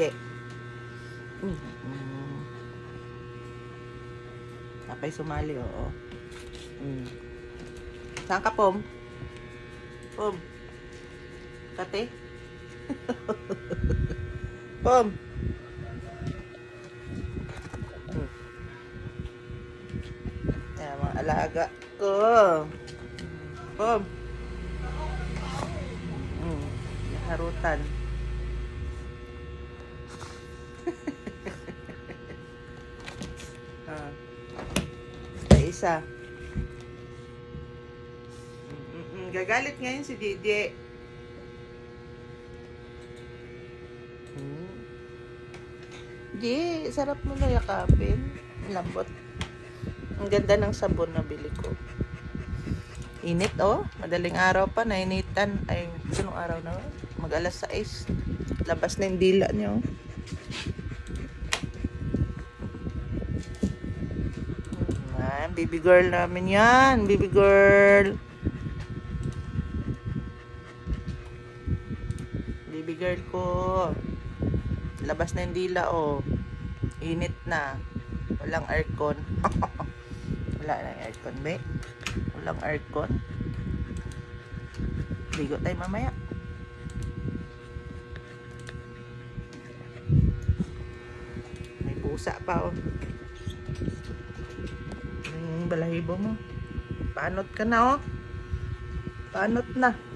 De. Mm. Mm. Kapay sumali, oo. Mm. Saan ka, Pom? Pom? Kate? Pom? Mm. Ayan, mga alaga ko. Pom? Mm. Harutan. Ah. Sa isa. Mm-mm. Gagalit ngayon si Didi. Hmm. Di, sarap mo na yakapin. Lambot. Ang ganda ng sabon na bili ko. Init oh. Madaling araw pa. Nainitan. Ay, sunong araw na. Mag alas 6. Labas na yung dila niyo. Ayan, baby girl namin yan. Baby girl. Baby girl ko. Labas na yung dila, oh. Init na. Walang aircon. Wala na yung aircon, be. Walang aircon. Ligo tayo mamaya. May pusa pa, oh. Balahibo mo. Panot ka na, oh. Panot na.